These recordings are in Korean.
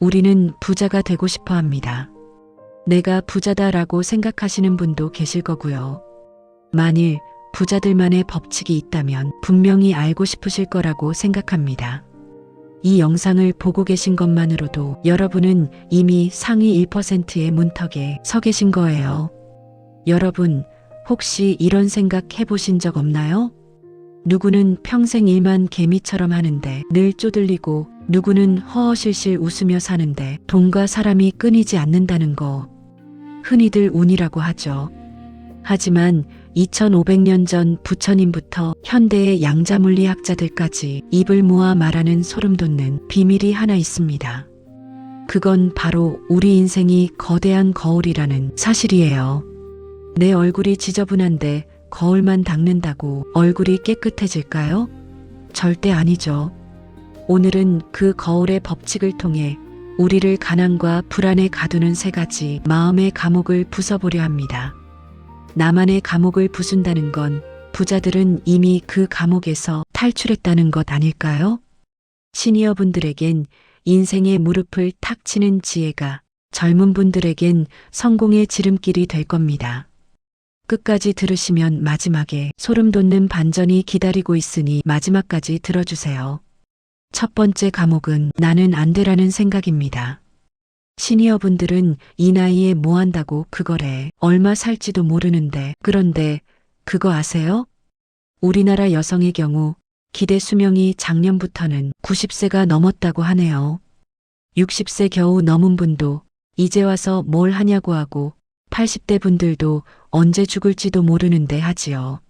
우리는 부자가 되고 싶어 합니다. 내가 부자다라고 생각하시는 분도 계실 거고요. 만일 부자들만의 법칙이 있다면 분명히 알고 싶으실 거라고 생각합니다. 이 영상을 보고 계신 것만으로도 여러분은 이미 상위 1%의 문턱에 서 계신 거예요. 여러분, 혹시 이런 생각 해보신 적 없나요? 누구는 평생 일만 개미처럼 하는데 늘 쪼들리고 누구는 허허실실 웃으며 사는데 돈과 사람이 끊이지 않는다는 거 흔히들 운이라고 하죠. 하지만 2500년 전 부처님부터 현대의 양자물리학자들까지 입을 모아 말하는 소름 돋는 비밀이 하나 있습니다. 그건 바로 우리 인생이 거대한 거울이라는 사실이에요. 내 얼굴이 지저분한데 거울만 닦는다고 얼굴이 깨끗해질까요? 절대 아니죠. 오늘은 그 거울의 법칙을 통해 우리를 가난과 불안에 가두는 세 가지 마음의 감옥을 부숴보려 합니다. 나만의 감옥을 부순다는 건 부자들은 이미 그 감옥에서 탈출했다는 것 아닐까요? 시니어 분들에겐 인생의 무릎을 탁 치는 지혜가 젊은 분들에겐 성공의 지름길이 될 겁니다. 끝까지 들으시면 마지막에 소름 돋는 반전이 기다리고 있으니 마지막까지 들어주세요. 첫 번째 감옥은 나는 안 되라는 생각입니다. 시니어 분들은 이 나이에 뭐 한다고 그거래. 얼마 살지도 모르는데. 그런데 그거 아세요? 우리나라 여성의 경우 기대 수명이 작년부터는 90세가 넘었다고 하네요. 60세 겨우 넘은 분도 이제 와서 뭘 하냐고 하고 80대 분들도 언제 죽을지도 모르는데 하지요.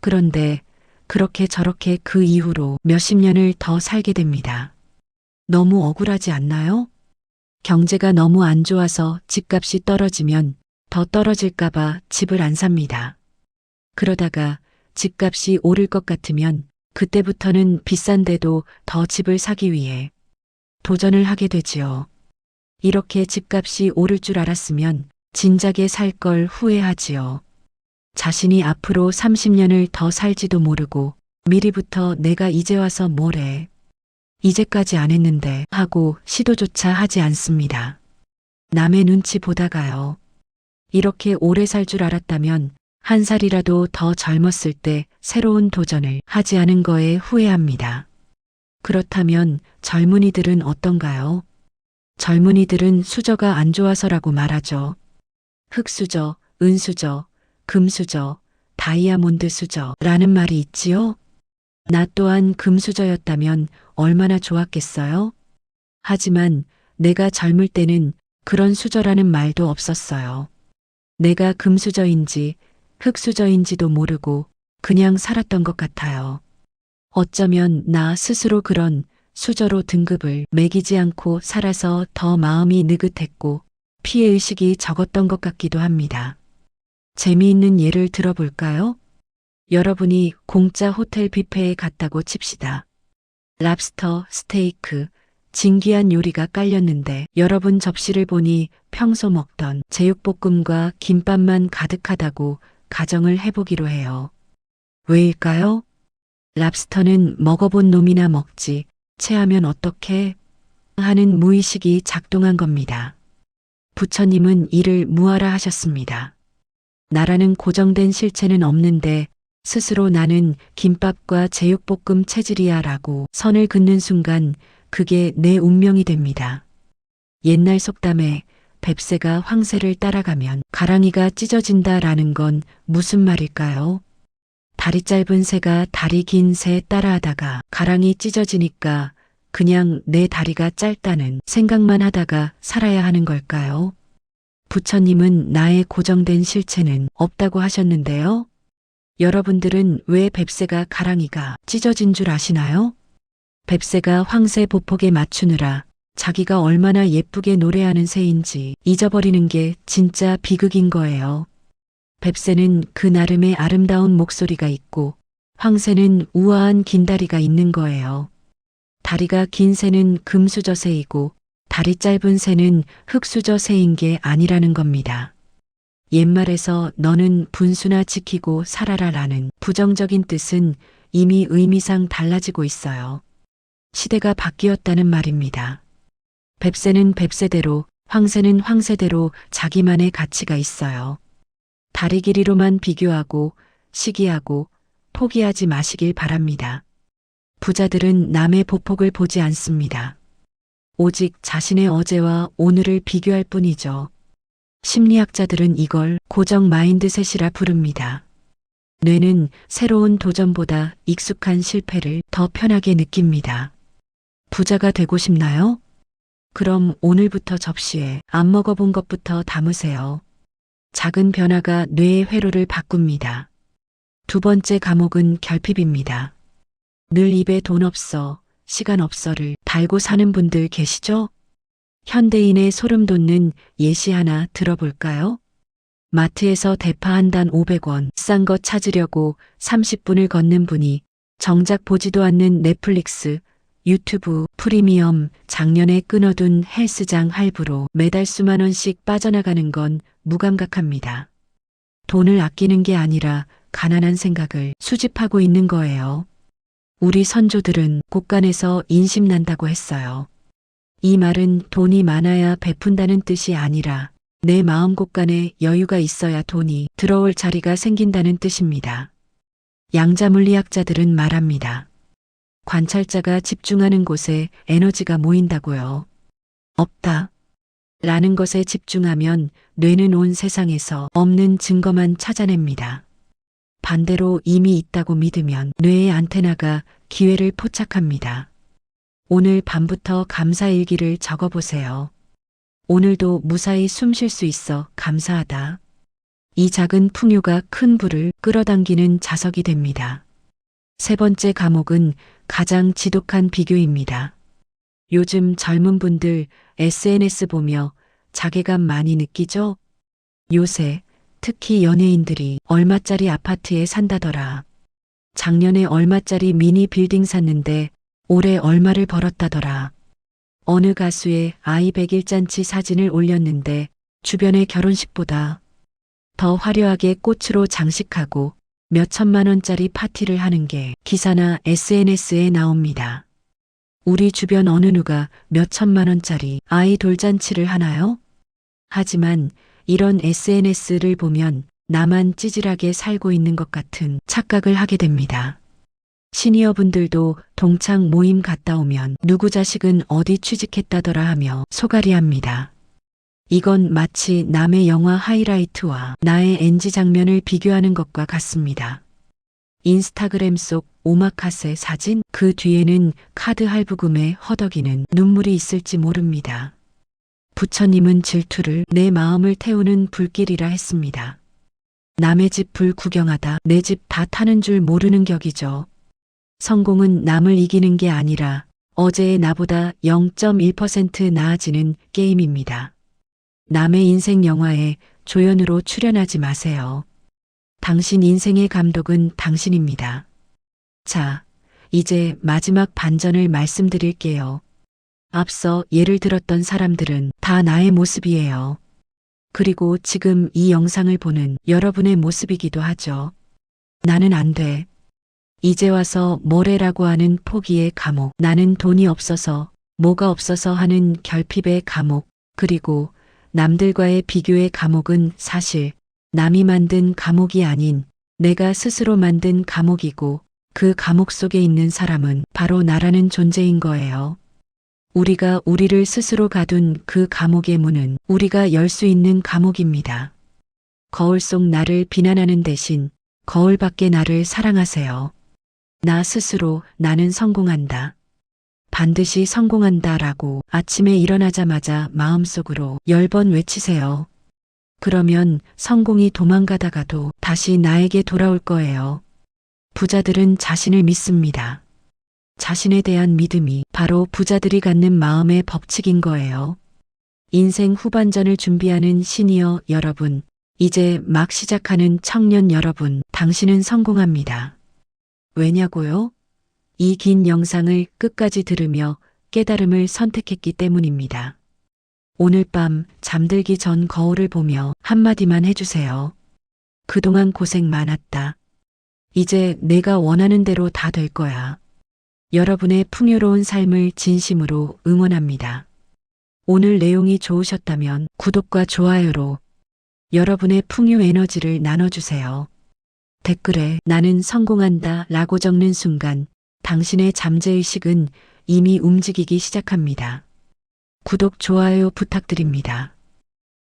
그런데 그렇게 저렇게 그 이후로 몇십 년을 더 살게 됩니다. 너무 억울하지 않나요? 경제가 너무 안 좋아서 집값이 떨어지면 더 떨어질까봐 집을 안 삽니다. 그러다가 집값이 오를 것 같으면 그때부터는 비싼데도 더 집을 사기 위해 도전을 하게 되지요. 이렇게 집값이 오를 줄 알았으면 진작에 살 걸 후회하지요. 자신이 앞으로 30년을 더 살지도 모르고 미리부터 내가 이제 와서 뭐래. 이제까지 안 했는데 하고 시도조차 하지 않습니다. 남의 눈치 보다가요. 이렇게 오래 살 줄 알았다면 한 살이라도 더 젊었을 때 새로운 도전을 하지 않은 거에 후회합니다. 그렇다면 젊은이들은 어떤가요? 젊은이들은 수저가 안 좋아서라고 말하죠. 흑수저, 은수저, 금수저, 다이아몬드 수저라는 말이 있지요? 나 또한 금수저였다면 얼마나 좋았겠어요? 하지만 내가 젊을 때는 그런 수저라는 말도 없었어요. 내가 금수저인지 흑수저인지도 모르고 그냥 살았던 것 같아요. 어쩌면 나 스스로 그런 수저로 등급을 매기지 않고 살아서 더 마음이 느긋했고 피해의식이 적었던 것 같기도 합니다. 재미있는 예를 들어볼까요? 여러분이 공짜 호텔 뷔페에 갔다고 칩시다. 랍스터, 스테이크, 진귀한 요리가 깔렸는데 여러분 접시를 보니 평소 먹던 제육볶음과 김밥만 가득하다고 가정을 해보기로 해요. 왜일까요? 랍스터는 먹어본 놈이나 먹지, 체하면 어떻게 하는 무의식이 작동한 겁니다. 부처님은 이를 무하라 하셨습니다. 나라는 고정된 실체는 없는데 스스로 나는 김밥과 제육볶음 체질이야 라고 선을 긋는 순간 그게 내 운명이 됩니다. 옛날 속담에 뱁새가 황새를 따라가면 가랑이가 찢어진다 라는 건 무슨 말일까요? 다리 짧은 새가 다리 긴 새 따라하다가 가랑이 찢어지니까 그냥 내 다리가 짧다는 생각만 하다가 살아야 하는 걸까요? 부처님은 나의 고정된 실체는 없다고 하셨는데요. 여러분들은 왜 뱁새가 가랑이가 찢어진 줄 아시나요? 뱁새가 황새 보폭에 맞추느라 자기가 얼마나 예쁘게 노래하는 새인지 잊어버리는 게 진짜 비극인 거예요. 뱁새는 그 나름의 아름다운 목소리가 있고 황새는 우아한 긴 다리가 있는 거예요. 다리가 긴 새는 금수저 새이고 다리 짧은 새는 흑수저 새인 게 아니라는 겁니다. 옛말에서 너는 분수나 지키고 살아라 라는 부정적인 뜻은 이미 의미상 달라지고 있어요. 시대가 바뀌었다는 말입니다. 뱁새는 뱁새대로, 황새는 황새대로 자기만의 가치가 있어요. 다리 길이로만 비교하고 시기하고 포기하지 마시길 바랍니다. 부자들은 남의 보폭을 보지 않습니다. 오직 자신의 어제와 오늘을 비교할 뿐이죠. 심리학자들은 이걸 고정 마인드셋이라 부릅니다. 뇌는 새로운 도전보다 익숙한 실패를 더 편하게 느낍니다. 부자가 되고 싶나요? 그럼 오늘부터 접시에 안 먹어본 것부터 담으세요. 작은 변화가 뇌의 회로를 바꿉니다. 두 번째 감옥은 결핍입니다. 늘 입에 돈 없어, 시간 없어를 달고 사는 분들 계시죠? 현대인의 소름 돋는 예시 하나 들어볼까요? 마트에서 대파 한 단 500원 싼 거 찾으려고 30분을 걷는 분이 정작 보지도 않는 넷플릭스, 유튜브, 프리미엄, 작년에 끊어둔 헬스장 할부로 매달 수만 원씩 빠져나가는 건 무감각합니다. 돈을 아끼는 게 아니라 가난한 생각을 수집하고 있는 거예요. 우리 선조들은 곳간에서 인심난다고 했어요. 이 말은 돈이 많아야 베푼다는 뜻이 아니라 내 마음 곳간에 여유가 있어야 돈이 들어올 자리가 생긴다는 뜻입니다. 양자물리학자들은 말합니다. 관찰자가 집중하는 곳에 에너지가 모인다고요. 없다. 라는 것에 집중하면 뇌는 온 세상에서 없는 증거만 찾아냅니다. 반대로 이미 있다고 믿으면 뇌의 안테나가 기회를 포착합니다. 오늘 밤부터 감사 일기를 적어보세요. 오늘도 무사히 숨 쉴 수 있어 감사하다. 이 작은 풍요가 큰 불을 끌어당기는 자석이 됩니다. 세 번째 감옥은 가장 지독한 비교입니다. 요즘 젊은 분들 SNS 보며 자괴감 많이 느끼죠? 요새 특히 연예인들이 얼마짜리 아파트에 산다더라. 작년에 얼마짜리 미니 빌딩 샀는데 올해 얼마를 벌었다더라. 어느 가수의 아이 백일 잔치 사진을 올렸는데 주변의 결혼식보다 더 화려하게 꽃으로 장식하고 몇 천만 원짜리 파티를 하는 게 기사나 SNS에 나옵니다. 우리 주변 어느 누가 몇 천만 원짜리 아이 돌잔치를 하나요? 하지만 이런 SNS를 보면 나만 찌질하게 살고 있는 것 같은 착각을 하게 됩니다. 시니어 분들도 동창 모임 갔다 오면 누구 자식은 어디 취직했다더라 하며 소가리합니다. 이건 마치 남의 영화 하이라이트와 나의 NG 장면을 비교하는 것과 같습니다. 인스타그램 속 오마카세 사진 그 뒤에는 카드 할부금에 허덕이는 눈물이 있을지 모릅니다. 부처님은 질투를 내 마음을 태우는 불길이라 했습니다. 남의 집 불 구경하다 내 집 다 타는 줄 모르는 격이죠. 성공은 남을 이기는 게 아니라 어제의 나보다 0.1% 나아지는 게임입니다. 남의 인생 영화에 조연으로 출연하지 마세요. 당신 인생의 감독은 당신입니다. 자, 이제 마지막 반전을 말씀드릴게요. 앞서 예를 들었던 사람들은 다 나의 모습이에요. 그리고 지금 이 영상을 보는 여러분의 모습이기도 하죠. 나는 안 돼. 이제 와서 뭐래라고 하는 포기의 감옥, 나는 돈이 없어서, 뭐가 없어서 하는 결핍의 감옥, 그리고 남들과의 비교의 감옥은 사실 남이 만든 감옥이 아닌 내가 스스로 만든 감옥이고 그 감옥 속에 있는 사람은 바로 나라는 존재인 거예요. 우리가 우리를 스스로 가둔 그 감옥의 문은 우리가 열 수 있는 감옥입니다. 거울 속 나를 비난하는 대신 거울 밖의 나를 사랑하세요. 나 스스로 나는 성공한다. 반드시 성공한다 라고 아침에 일어나자마자 마음속으로 열 번 외치세요. 그러면 성공이 도망가다가도 다시 나에게 돌아올 거예요. 부자들은 자신을 믿습니다. 자신에 대한 믿음이 바로 부자들이 갖는 마음의 법칙인 거예요. 인생 후반전을 준비하는 시니어 여러분, 이제 막 시작하는 청년 여러분, 당신은 성공합니다. 왜냐고요? 이 긴 영상을 끝까지 들으며 깨달음을 선택했기 때문입니다. 오늘 밤 잠들기 전 거울을 보며 한마디만 해주세요. 그동안 고생 많았다. 이제 내가 원하는 대로 다 될 거야. 여러분의 풍요로운 삶을 진심으로 응원합니다. 오늘 내용이 좋으셨다면 구독과 좋아요로 여러분의 풍요 에너지를 나눠주세요. 댓글에 나는 성공한다 라고 적는 순간 당신의 잠재의식은 이미 움직이기 시작합니다. 구독, 좋아요 부탁드립니다.